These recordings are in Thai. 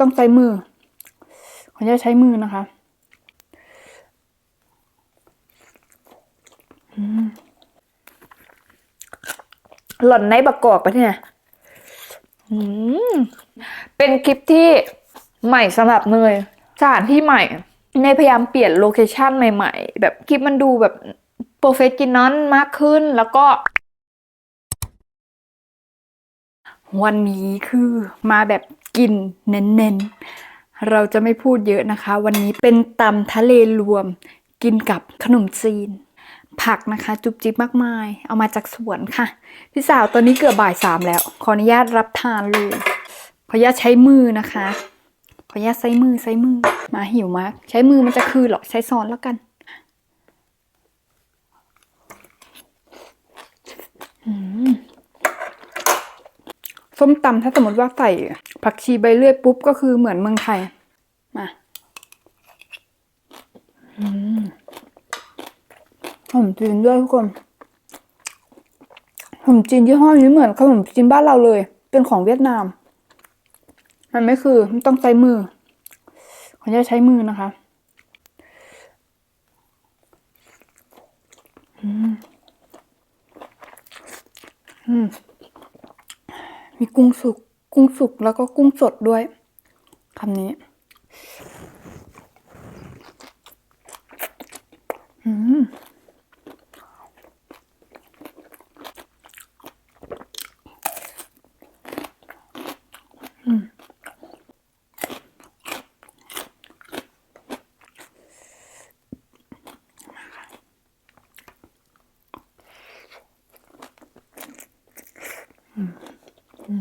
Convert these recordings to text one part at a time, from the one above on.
ต้องใช้มือขออนุญาตใช้มือนะคะหล่อนในบักกอกปะเนี่ยเป็นคลิปที่ใหม่สำหรับเนยสถานที่ใหม่ ในพยายามเปลี่ยนโลเคชันใหม่ ๆ แบบคลิปมันดูแบบโปรเฟชชั่นอลมากขึ้นแล้วก็ วันนี้คือมาแบบ กินเน้นๆ เราจะไม่พูดเยอะนะคะ วันนี้เป็นตำทะเลรวม กินกับขนมจีน ผักนะคะ จุบจิบมากมาย เอามาจากสวนค่ะ พี่สาวตอนนี้เกือบบ่ายสามแล้ว ขออนุญาตรับทานเลยขออนุญาตใช้มือนะคะ ขออนุญาตใช้มือใช้มือ มาหิวมาก ใช้มือมันจะคือหรอใช้ซ้อนแล้วกันอืม ส้มตำถ้าสมมติว่าใส่ผักชีใบเลื่อยปุ๊บก็คือเหมือนเมืองไทย มาอืมขนมจีนด้วยทุกคนขนมจีนยี่ห้อนี้เหมือนขนมจีนบ้านเราเลย เป็นของเวียดนาม มันไม่คือมันต้องใช้มือขออนุญาตใช้มือนะคะอืมอืม มีกุ้งสุก กุ้งสุกแล้วก็กุ้งสดด้วยคำนี้ อืมอืมอืม ขน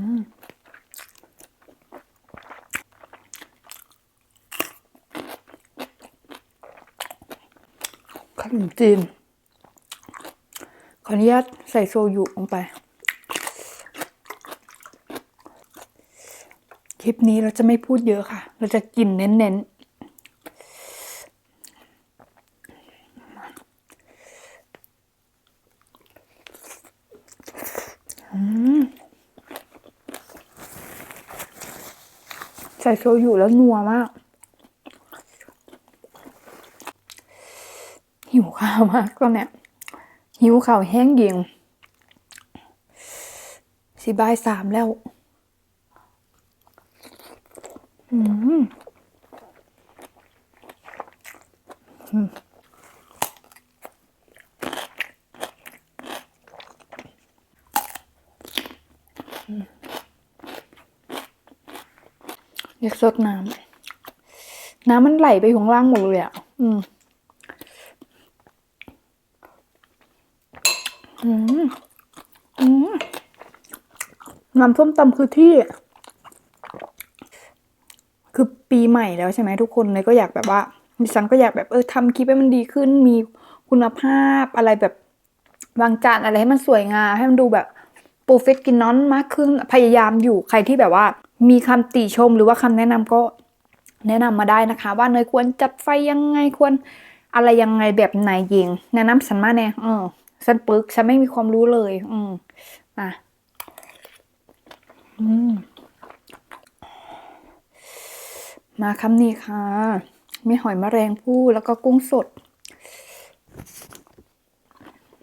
มจีน ขออนุญาตใส่โซยุลงไป คลิปนี้เราจะไม่พูดเยอะค่ะ เราจะกินเน้นๆ ส่โซยุแล้วนัวมาก หิวข้าวมากตอนเนี้ยหิวข้าวแห้งเย็งสิบายสามแล้ว อืมอืมอืม อยากสดน้ำน้ำมันไหลไปข้างล่างหมดเลยอะ อืม อืม อืม น้ำส้มตำคือที่ คือปีใหม่แล้วใช่ไหมทุกคนเลยก็อยากแบบว่าดิฉันก็อยากแบบเออทำคลิปให้มันดีขึ้น มีคุณภาพอะไรแบบวางจานอะไรให้มันสวยงามให้มันดูแบบโปรเฟสกินนอนมากขึ้นพยายามอยู่ใครที่แบบว่า มีคำติชมหรือว่าคำแนะนำก็แนะนำมาได้นะคะ ว่าเนยควรจัดไฟยังไงควรอะไรยังไงแบบไหนยิงแนะนำฉันมาแน่เออฉันปึกฉันไม่มีความรู้เลย อืมอะอืมมาคำนี้ค่ะ มีหอยแมลงภู่แล้วก็กุ้งสด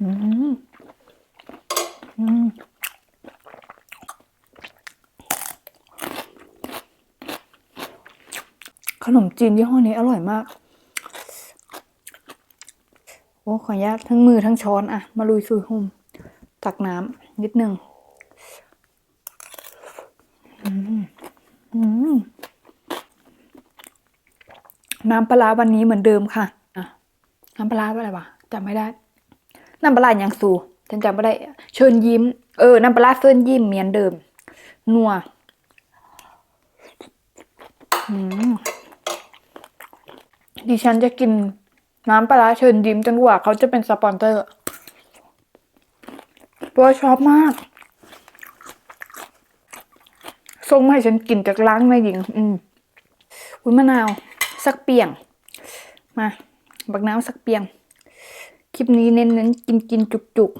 อืม อืม ขนม จีนยี่ห้อนี้อร่อยมาก โอ้ขออนุญาตทั้งมือทั้งช้อนอะมาลุยซุยหุ่มตักน้ำนิดหนึ่งน้ำปลาร้าวันนี้เหมือนเดิมค่ะน้ำปลาร้าอะไรวะจำไม่ได้ น้ำปลาร้าอย่างสูฉันจำไม่ได้ เชิญยิ้ม เออ น้ำปลาร้าเชิญยิ้มเหมือนเดิม นัว อืม ดิฉันจะกินน้ำปลาเชิญยิ้มจนกว่าเขาจะเป็นสปอนเซอร์เพราะว่าชอบมากส่งให้ฉันกินจากร้านแม่หญิง อืมอุ้ยมะนาว สักเปียง มา บักน้ำสักเปียง คลิปนี้เน้นเน้นกินกินจุกจุก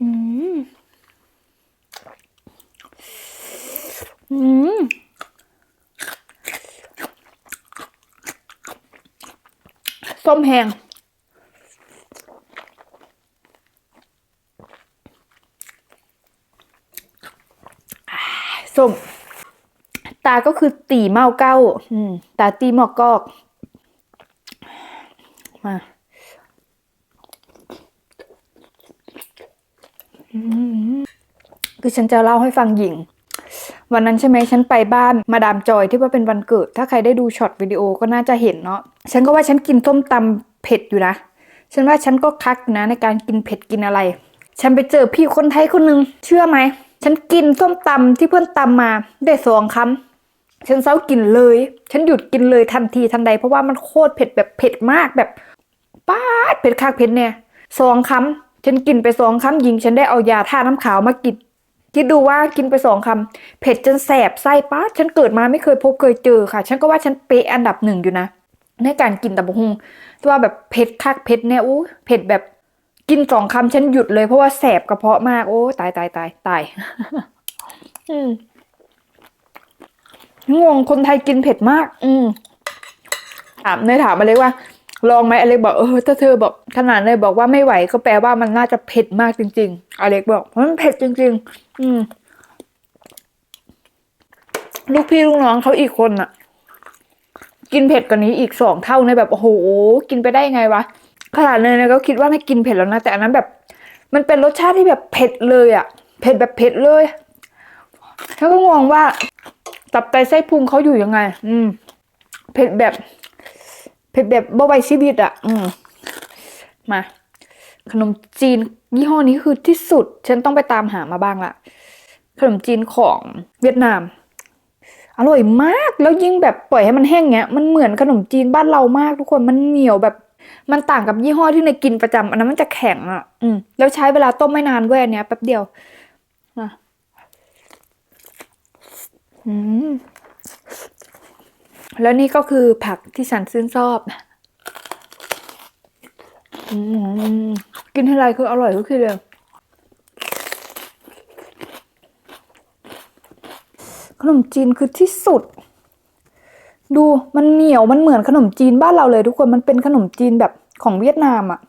อืม อืม ส้มแห้งส้ม ตาก็คือตีเมาเก้า อืม ตาตีหมอกกอก มาคือฉันจะเล่าให้ฟังหญิง วันนั้นใช่ไหมฉันไปบ้านมาดามจอยที่ว่าเป็นวันเกิด ถ้าใครได้ดูช็อตวิดีโอก็น่าจะเห็นเนาะฉันก็ว่าฉันกินส้มตำเผ็ดอยู่นะฉันว่าฉันก็คักนะในการกินเผ็ดกินอะไร ฉันไปเจอพี่คนไทยคนหนึ่งเชื่อไหมฉันกินส้มตำที่เพื่อนตำมาได้สองคำฉันเศร้ากินเลย ฉันหยุดกินเลยทันทีทันใด เพราะว่ามันโคตรเผ็ดแบบเผ็ดมากแบบป๊าดเผ็ดคักเผ็ดเนี่ยสองคำฉันกินไปสองคำยิง ฉันได้เอายาท่าน้ำขาวมากิน คิดดูว่ากินไปสองคำเผ็ดจนแสบไส้ป้าฉันเกิดมาไม่เคยพบเคยเจอค่ะ ฉันก็ว่าฉันเป๊ะอันดับหนึ่งอยู่นะ ในการกินตับกหุงที่ว่าแบบเผ็ดคักเผ็ดเนี่ยอู้เผ็ดแบบกินสองคำฉันหยุดเลยเพราะว่าแสบกระเพาะมากโอ้ตายตายตายตายอืมงงคนไทยกินเผ็ดมาก อืมถามเนยถามอเล็กว่า ลองไหมอเล็กบอกเออถ้าเธอบอกขนาดเลยบอกว่าไม่ไหวก็แปลว่ามันน่าจะเผ็ดมากจริง ๆ อเล็กบอกเพราะมันเผ็ดจริง ๆ อืม ลูกพี่ลูกน้องเขาอีกคนอะกินเผ็ดกว่านี้อีกสองเท่าในแบบโอ้โหกินไปได้ไงวะขนาดเนยนี่ยก็คิดว่าไม่กินเผ็ดแล้วนะแต่อันนั้นแบบ มันเป็นรสชาติที่แบบเผ็ดเลยอะเผ็ดแบบเผ็ดเลยแล้วก็งงว่าตับไตไส้พุงเขาอยู่ยังไง อืม เผ็ดแบบ เผ็ดแบบบ่ไหวชีวิตอะ อืมมา ขนมจีนยี่ห้อนี้คือที่สุด ฉันต้องไปตามหามาบ้างละขนมจีนของเวียดนาม อร่อยมากแล้วยิ่งแบบปล่อยให้มันแห้งเงี้ย มันเหมือนขนมจีนบ้านเรามากทุกคนมันเหนียวแบบ มันต่างกับยี่ห้อที่ในกินประจำอันนั้นมันจะแข็งอะ อืมแล้วใช้เวลาต้มไม่นานด้วยอันเนี้ยแป๊บเดียวมาอืม แล้วนี่ก็คือผักที่ฉันชื่นชอบอืมกินทีไรคืออร่อยทุกทีเลยขนมจีนคือที่สุด ดูมันเหนียวมันเหมือนขนมจีนบ้านเราเลยทุกคนมันเป็นขนมจีนแบบของเวียดนามอะ่ะ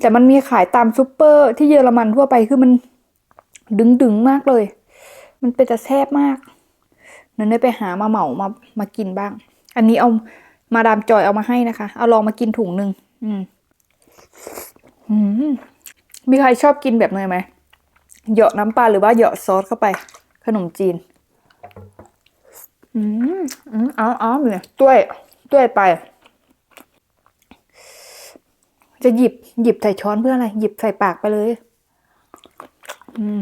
แต่มันมีขายตามซูเปอร์ที่เยอรมันทั่วไปคือมันดึงดึงๆมากเลย มันเป็นแต่แซ่บมาก นั่นได้ไปหามาเหมามามากินบ้าง อันนี้เอามาดามจอยเอามาให้นะคะ เอาลองมากินถุงหนึ่งอืมอืมมีใครชอบกินแบบเนยไหมเหยาะน้ำปลาหรือว่าเหยาะซอสเข้าไป ขนมจีน อืมอืมเอาเอาเนี่ยต้วยต้วยไป จะหยิบหยิบใส่ช้อนเพื่ออะไร หยิบใส่ปากไปเลย อืม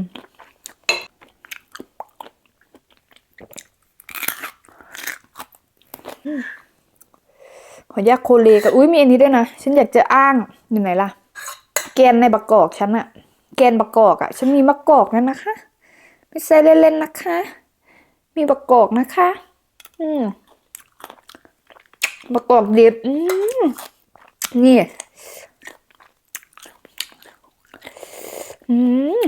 ขออนุญาตโคเลกับอุ้ยมีอันนี้ด้วยนะ ฉันอยากจะอ้างอยู่ไหนล่ะ แกนในบักอกฉันอะแกนบักอกอะฉันมีบักอกนั่นนะคะไม่ใช่เล่นๆนะคะ มีบักอกนะคะ อืมบักอกเด็ดอืมนี่อืม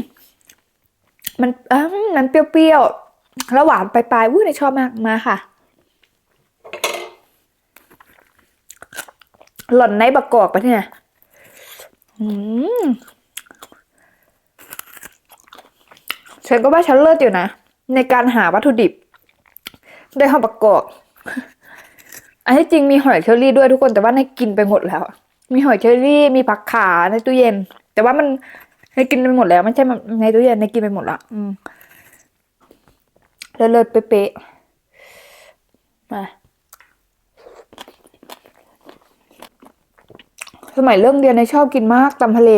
มันอ่ามันเปรี้ยวๆแล้วหวานปลายๆอุ้ยในชอบมากมาค่ะ หล่อนในบักกอกปะเนี่ยอืมฉันก็ว่าฉันเลิศอยู่นะ ในการหาวัตถุดิบ ได้หอมบักกอก อันที่จริงมีหอยเชอรี่ด้วยทุกคนแต่ว่าในกินไปหมดแล้ว มีหอยเชอรี่มีผักขาในตู้เย็น แต่ว่ามันในกินไปหมดแล้วไม่ใช่ในตู้เย็นในกินไปหมดละอืมเลิศเป๊ะๆมา สมัยเรื่องเรียนในชอบกินมากตำทะเล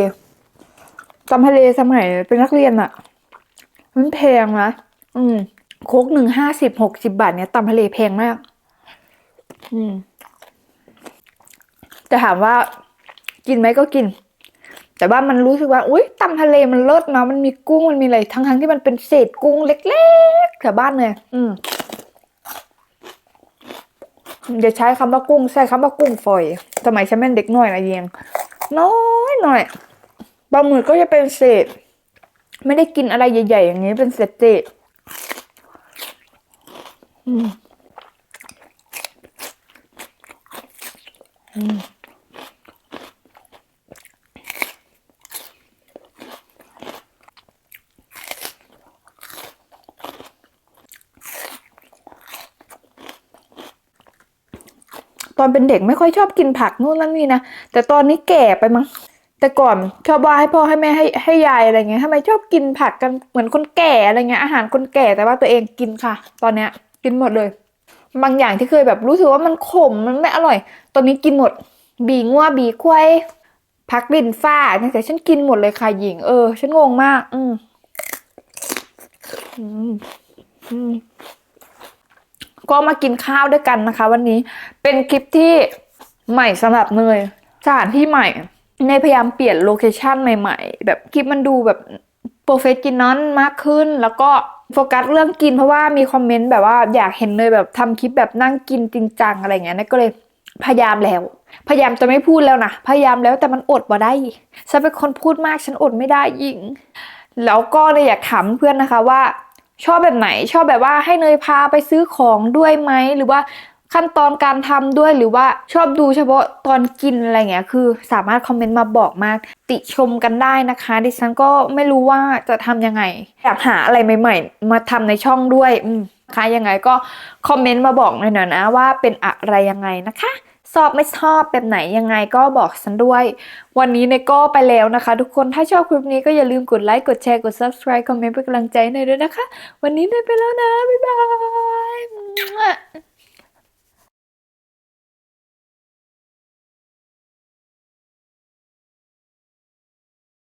ตำทะเลสมัยเป็นนักเรียนอะมันแพงนะอืมโคกหนึ่งห้าสิบหกสิบาทเนี่ยตำทะเลแพงมาก อืมแต่ถามว่ากินไหมก็กิน แต่ว่ามันรู้สึกว่า อุ้ยตำทะเลมันเลิศเนาะมันมีกุ้งมันมีอะไรทั้งทั้งๆที่มันเป็นเศษกุ้งเล็กๆแถวบ้านเลยอืม อย่าใช้คำว่ากุ้งใช้คำว่ากุ้งฝอย สมัยฉันเป็นเด็กน้อยนะเยียง น้อยหน่อยปลาหมึกก็จะเป็นเศษ ไม่ได้กินอะไรใหญ่ ๆ อย่างนี้เป็นเศษเศษอืมอืม อนเป็นเด็กไม่ค่อยชอบกินผักนู่นนั่นนี่นะแต่ตอนนี้แก่ไปมั้งแต่ก่อนชอบว่าให้พ่อให้แม่ให้ให้ยายอะไรเงี้ยทำไมชอบกินผักกันเหมือนคนแก่อะไรเงี้ยอาหารคนแก่แต่ว่าตัวเองกินค่ะ ตอนเนี้ยกินหมดเลย บางอย่างที่เคยแบบรู้สึกว่ามันขมมันไม่อร่อย ตอนนี้กินหมด บีงัวบีควายผักดินฟ้าเนี่ยแต่ฉันกินหมดเลยค่ะหญิงเออ ฉันงงมาก อืมอืมอืม ก็มากินข้าวด้วยกันนะคะ วันนี้เป็นคลิปที่ใหม่สำหรับเนยสถานที่ใหม่ในพยายามเปลี่ยนโลเคชันใหม่ ๆ แบบคลิปมันดูแบบโปรเฟชชั่นอลมากขึ้น แล้วก็โฟกัสเรื่องกินเพราะว่ามีคอมเมนต์แบบว่าอยากเห็นเนยแบบทำคลิปแบบนั่งกินจริงจังอะไรเงี้ยเนยก็เลยพยายามแล้ว พยายามจะไม่พูดแล้วนะ พยายามแล้วแต่มันอดมาได้ฉันเป็นคนพูดมากฉันอดไม่ได้ยิง แล้วก็เลยอยากถามเพื่อนนะคะว่า ชอบแบบไหน ชอบแบบว่าให้เนยพาไปซื้อของด้วยไหมหรือว่าขั้นตอนการทำด้วยหรือว่าชอบดูเฉพาะตอนกินอะไรเงี้ยคือสามารถคอมเมนต์มาบอกมาก ติชมกันได้นะคะ ดิฉันก็ไม่รู้ว่าจะทำยังไง อยากหาอะไรใหม่ๆ มาทำในช่องด้วยอืมนะคะยังไงก็คอมเมนต์มาบอกหน่อยนะว่าเป็นอะไรยังไงนะคะ ชอบไม่ชอบแบบไหนยังไงก็บอกฉันด้วย วันนี้เนก็ไปแล้วนะคะ ทุกคนถ้าชอบคลิปนี้ก็อย่าลืมกดไลค์กดแชร์กด subscribe คอมเมนต์เป็นกำลังใจหน่อยด้วยนะคะ วันนี้เนไปแล้วนะ บ๊ายบาย